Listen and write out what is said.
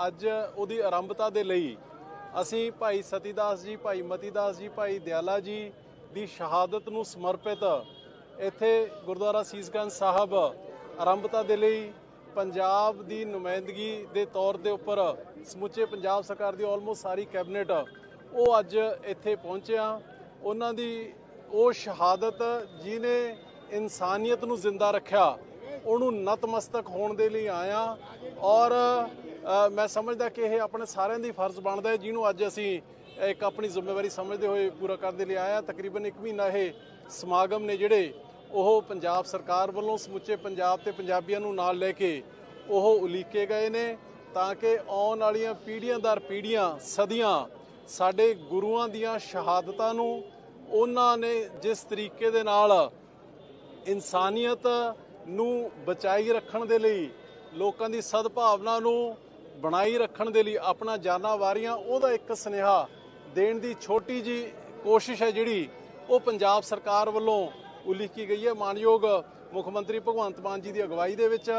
ਅੱਜ ਉਹਦੀ ਆਰੰਭਤਾ ਦੇ ਲਈ ਅਸੀਂ ਭਾਈ ਸਤੀਦਾਸ ਜੀ, ਭਾਈ ਮਤੀਦਾਸ ਜੀ, ਭਾਈ ਦਿਆਲਾ ਜੀ ਦੀ ਸ਼ਹਾਦਤ ਨੂੰ ਸਮਰਪਿਤ ਇੱਥੇ ਗੁਰਦੁਆਰਾ ਸੀਸਗੰਜ ਸਾਹਿਬ ਆਰੰਭਤਾ ਦੇ ਲਈ ਪੰਜਾਬ ਦੀ ਨੁਮਾਇੰਦਗੀ ਦੇ ਤੌਰ ਦੇ ਉੱਪਰ ਸਮੁੱਚੇ ਪੰਜਾਬ ਸਰਕਾਰ ਦੀ ਆਲਮੋਸਟ ਸਾਰੀ ਕੈਬਨਿਟ ਉਹ ਅੱਜ ਇੱਥੇ ਪਹੁੰਚਿਆ ਉਹਨਾਂ ਦੀ ਉਹ ਸ਼ਹਾਦਤ ਜਿਹਨੇ ਇਨਸਾਨੀਅਤ ਨੂੰ ਜ਼ਿੰਦਾ ਰੱਖਿਆ, ਉਹਨੂੰ ਨਤਮਸਤਕ ਹੋਣ ਦੇ ਲਈ ਆਇਆ ਔਰ ਮੈਂ ਸਮਝਦਾ ਕਿ ਇਹ ਆਪਣੇ ਸਾਰਿਆਂ ਦੀ ਫਰਜ਼ ਬਣਦਾ ਹੈ, ਜਿਹਨੂੰ ਅੱਜ ਅਸੀਂ ਇੱਕ ਆਪਣੀ ਜ਼ਿੰਮੇਵਾਰੀ ਸਮਝਦੇ ਹੋਏ ਪੂਰਾ ਕਰਨ ਦੇ ਲਈ ਆਇਆ ਤਕਰੀਬਨ 1 ਮਹੀਨਾ ਇਹ ਸਮਾਗਮ ਨੇ ਜਿਹੜੇ ਉਹ ਪੰਜਾਬ ਸਰਕਾਰ ਵੱਲੋਂ ਸਮੁੱਚੇ ਪੰਜਾਬ ਤੇ ਪੰਜਾਬੀਆਂ ਨੂੰ ਨਾਲ ਲੈ ਕੇ ਉਹ ਉਲੀਕੇ ਗਏ ਨੇ ਤਾਂ ਕਿ ਆਉਣ ਵਾਲੀਆਂ ਪੀੜ੍ਹੀਆਂ ਦਰ ਪੀੜ੍ਹੀਆਂ, ਸਦੀਆਂ ਸਾਡੇ ਗੁਰੂਆਂ ਦੀਆਂ ਸ਼ਹਾਦਤਾਂ ਨੂੰ ਉਹਨਾਂ ਨੇ ਜਿਸ ਤਰੀਕੇ ਦੇ ਨਾਲ ਇਨਸਾਨੀਅਤ ਨੂੰ ਬਚਾਈ ਰੱਖਣ ਦੇ ਲਈ ਲੋਕਾਂ ਦੀ ਸਦਭਾਵਨਾ ਨੂੰ ਬਣਾਈ ਰੱਖਣ ਦੇ ਲਈ ਆਪਣਾ ਜਾਨਾਂ ਵਾਰੀਆਂ, ਉਹਦਾ ਇੱਕ ਸੁਨੇਹਾ ਦੇਣ ਦੀ ਛੋਟੀ ਜੀ ਕੋਸ਼ਿਸ਼ ਹੈ ਜਿਹੜੀ ਉਹ ਪੰਜਾਬ ਸਰਕਾਰ ਵੱਲੋਂ ਉਲੀਕੀ ਗਈ ਹੈ। ਮਾਨਯੋਗ ਮੁੱਖ ਮੰਤਰੀ ਭਗਵੰਤ ਮਾਨ ਜੀ ਦੀ ਅਗਵਾਈ ਦੇ ਵਿੱਚ